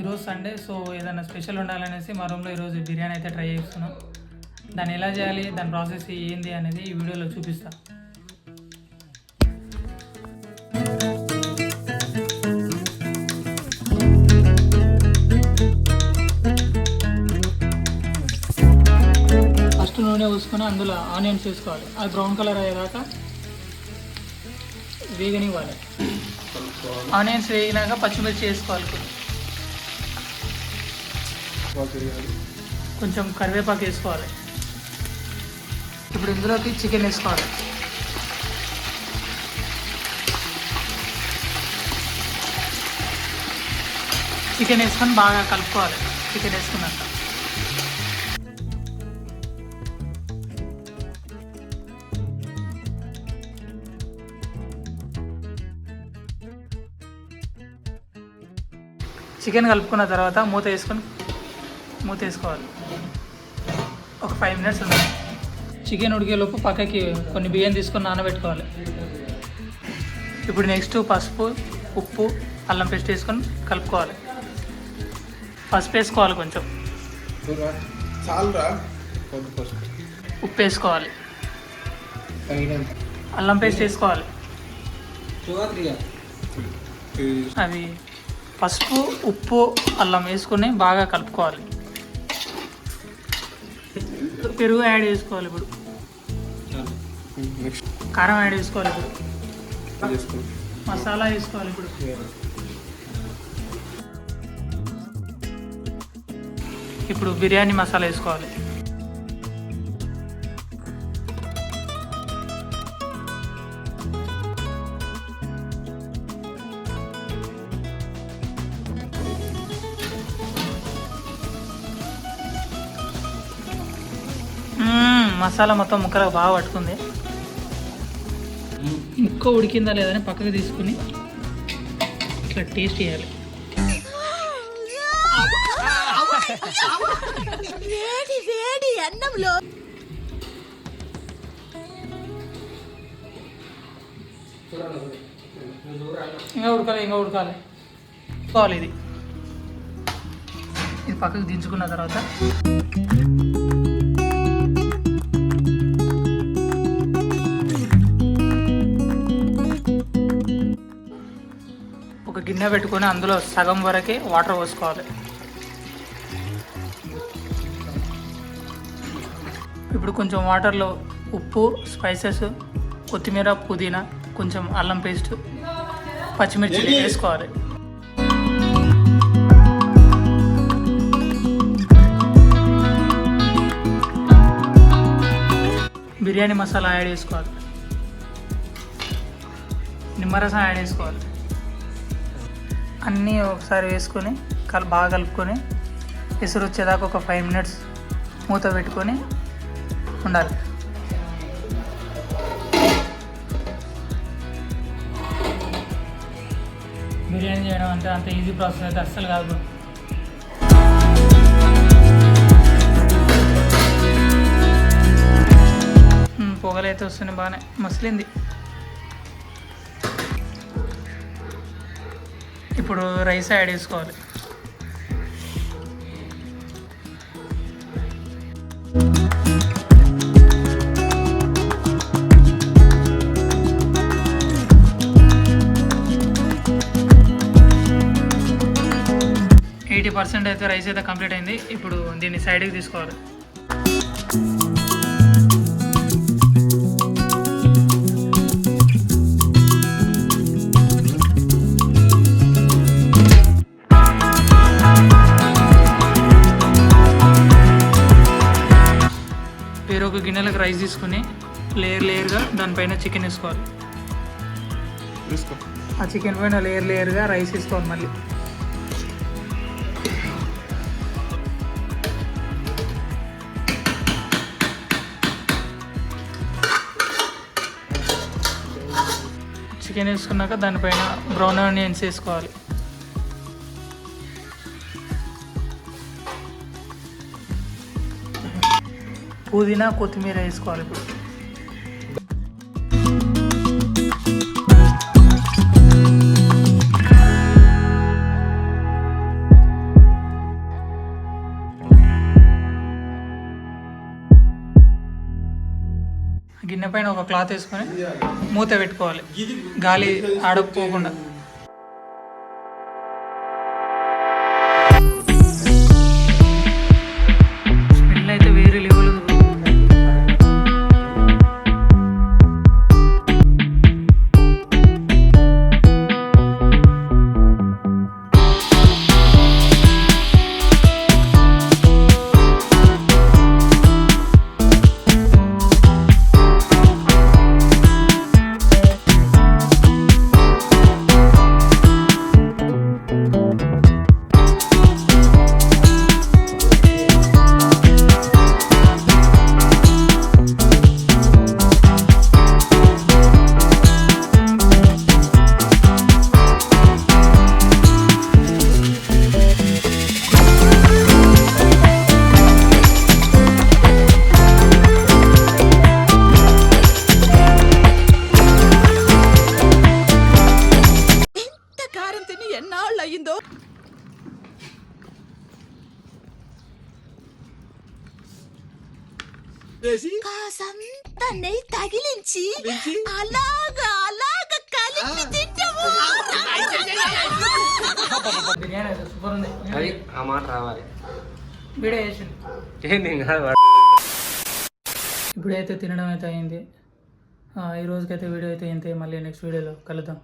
ఈరోజు Sunday so ఏదైనా special ఉండాలనేసి మా రూమ్లో ఈరోజు బిర్యానీ అయితే ట్రై చేస్తున్నాం. దాన్ని ఎలా చేయాలి దాని ప్రాసెస్ ఏంది అనేది ఈ వీడియోలో చూపిస్తా. ఫస్ట్ నూనె పోసుకొని అందులో ఆనియన్స్ వేసుకోవాలి. అది బ్రౌన్ కలర్ అయ్యేదాకా వేగనివ్వాలి. ఆనియన్స్ వేగినాక పచ్చిమిర్చి వేసుకోవాలి. కొంచెం కరివేపాకు వేసుకోవాలి. ఇప్పుడు ఇందులోకి చికెన్ వేసుకోవాలి. చికెన్ వేసుకొని బాగా కలుపుకోవాలి. చికెన్ వేసుకున్నాక. చికెన్ కలుపుకున్న తర్వాత మూత వేసుకొని మూత వేసుకోవాలి. ఒక ఫైవ్ మినిట్స్ ఉండాలి. చికెన్ ఉడికేలోపు పక్కకి కొన్ని బియ్యం తీసుకొని నానబెట్టుకోవాలి. ఇప్పుడు నెక్స్ట్ పసుపు ఉప్పు అల్లం పేస్ట్ వేసుకొని కలుపుకోవాలి. పసుపు వేసుకోవాలి కొంచెం. ఉప్పు వేసుకోవాలి. అల్లం పేస్ట్ వేసుకోవాలి. అవి పసుపు ఉప్పు అల్లం వేసుకొని బాగా కలుపుకోవాలి. పెరుగు యాడ్ చేసుకోవాలి ఇప్పుడు. కారం యాడ్ చేసుకోవాలి ఇప్పుడు. మసాలా వేసుకోవాలి ఇప్పుడు. ఇప్పుడు బిర్యానీ మసాలా వేసుకోవాలి. మసాలా మొత్తం ముక్కలకు బాగా పట్టుకుంది. ముక్క ఉడికిందా లేదని పక్కకు తీసుకుని ఇట్లా టేస్ట్ చేయాలి. వేడి వేడి అన్నంలో. ఇంకా ఉడకాలి ఇంకా ఉడకాలి. ఉడకాలి ఇది. ఇది పక్కకు దించుకున్న తర్వాత. గిన్నె పెట్టుకొని అందులో సగం వరకే వాటర్ పోసుకోవాలి. ఇప్పుడు కొంచెం వాటర్లో ఉప్పు స్పైసెస్ కొత్తిమీర పుదీనా కొంచెం అల్లం పేస్ట్ పచ్చిమిర్చి వేసుకోవాలి. బిర్యానీ మసాలా యాడ్ చేసుకోవాలి. నిమ్మరసం యాడ్ చేసుకోవాలి. అన్నీ ఒకసారి వేసుకొని కల్ బాగా కలుపుకొని ఎసురు వచ్చేదాకా ఒక ఫైవ్ మినిట్స్ మూత పెట్టుకొని ఉండాలి. బిర్యానీ చేయడం అంటే అంత ఈజీ ప్రాసెస్ అయితే అస్సలు కాదు పొగలైతే వస్తున్నాయి బాగానే. మసిలింది. ఇప్పుడు రైస్ యాడ్ చేసుకోవాలి. ఎయిటీ పర్సెంట్ అయితే రైస్ అయితే కంప్లీట్ అయింది. ఇప్పుడు దీన్ని సైడ్కి తీసుకోవాలి. గిన్నెలకు రైస్ తీసుకుని లేయర్ లేయర్గా దానిపైన చికెన్ వేసుకోవాలి. ఆ చికెన్ పైన లేయర్ లేయర్గా రైస్ వేసుకోవాలి మళ్ళీ. చికెన్ వేసుకున్నాక దానిపైన బ్రౌన్ ఆనియన్స్ వేసుకోవాలి. పుదీనా కొత్తిమీర వేసుకోవాలి ఇప్పుడు. గిన్నె పైన ఒక క్లాత్ వేసుకొని మూత పెట్టుకోవాలి. గాలి ఆడకపోకుండా. కాసంత నెయ్యి తగిలించి అలాగా అలాగా కలిపి తింటాము బిర్యానీ అయితే సూపర్ ఉంది. అది ఆ మాట రావాలి. వీడియో వేసింది ఏంది కాదు ఇప్పుడైతే తినడం అయితే అయింది. ఆ, ఈ రోజుకైతే వీడియో అయితే ఇంతే. మళ్ళీ నెక్స్ట్ వీడియోలో కలుద్దాం.